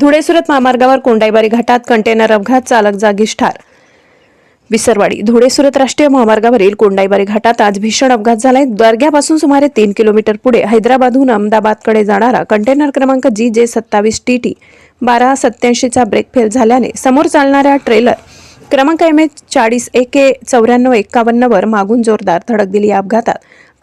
धुळे सुरत महामार्गावर कोंडाईबारी घाटात कंटेनर अपघात चालक जागीच ठार. विसरवाडी धुळे सुरत राष्ट्रीय महामार्गावरील कोंडाईबारी घाटात आज भीषण अपघात झालाय. दर्ग्यापासून सुमारे तीन किलोमीटर पुढे हैदराबादहून अहमदाबादकडे जाणारा कंटेनर क्रमांक जी जे सत्तावीस टी टी बारा सत्याऐंशीचा ब्रेक फेल झाल्याने समोर चालणाऱ्या ट्रेलर क्रमांक एम एच चाळीस ए के चौऱ्याण्णव एक्कावन्नवर मागून जोरदार धडक दिली या अपघातात.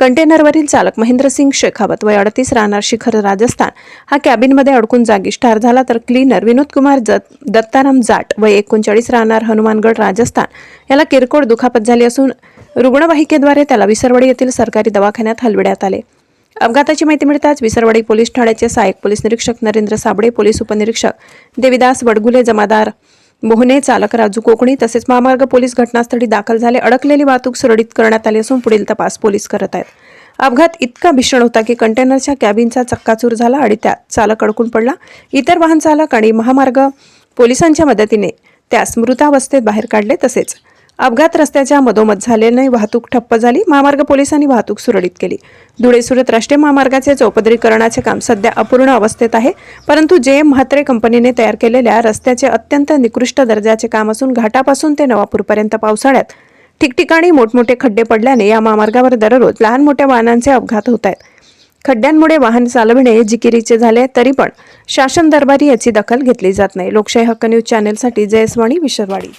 कंटेनरवरील चालक महेंद्रसिंग शेखावत वय अडतीस राहणार शिखर राजस्थान. हा कॅबिनमध्ये अडकून जागीच ठार झाला तर क्लीनर विनोद कुमार जत दत्ताराम जाट वय एकोणचाळीस राहणार हनुमानगड राजस्थान. याला किरकोळ दुखापत झाली असून रुग्णवाहिकेद्वारे त्याला विसरवाडी येथील सरकारी दवाखान्यात हलविण्यात आले. अपघाताची माहिती मिळताच विसरवाडी पोलीस ठाण्याचे सहाय्यक पोलीस निरीक्षक नरेंद्र साबळे पोलीस उपनिरीक्षक देविदास वडगुले जमादार मोहने चालक राजू कोकणी तसेच महामार्ग पोलीस घटनास्थळी दाखल झाले. अडकलेली वाहतूक सुरळीत करण्यात आली असून पुढील तपास पोलीस करत आहेत. अपघात इतका भीषण होता की कंटेनरच्या कॅबिनचा चक्काचूर झाला आणि त्यात चालक अडकून पडला. इतर वाहन चालक आणि महामार्ग पोलिसांच्या मदतीने त्यास मृतावस्थेत बाहेर काढले तसेच अपघात रस्त्याच्या मधोमध झाल्याने वाहतूक ठप्प झाली. महामार्ग पोलिसांनी वाहतूक सुरळीत केली. धुळे सुरत राष्ट्रीय महामार्गाचे चौपदरीकरणाचे काम सध्या अपूर्ण अवस्थेत आहे. परंतु जे एम म्हात्रे कंपनीने तयार केलेल्या रस्त्याचे अत्यंत निकृष्ट दर्जाचे काम असून घाटापासून ते नवापूरपर्यंत पावसाळ्यात. ठिकठिकाणी मोठमोठे खड्डे पडल्याने या महामार्गावर दररोज लहान मोठ्या वाहनांचे अपघात होत आहेत. खड्ड्यांमुळे वाहन चालविणे जिकिरीचे झाले तरी पण शासन दरबारी याची दखल घेतली जात नाही. लोकशाही हक्क न्यूज चॅनेलसाठी जयस्वाणी विसरवाडी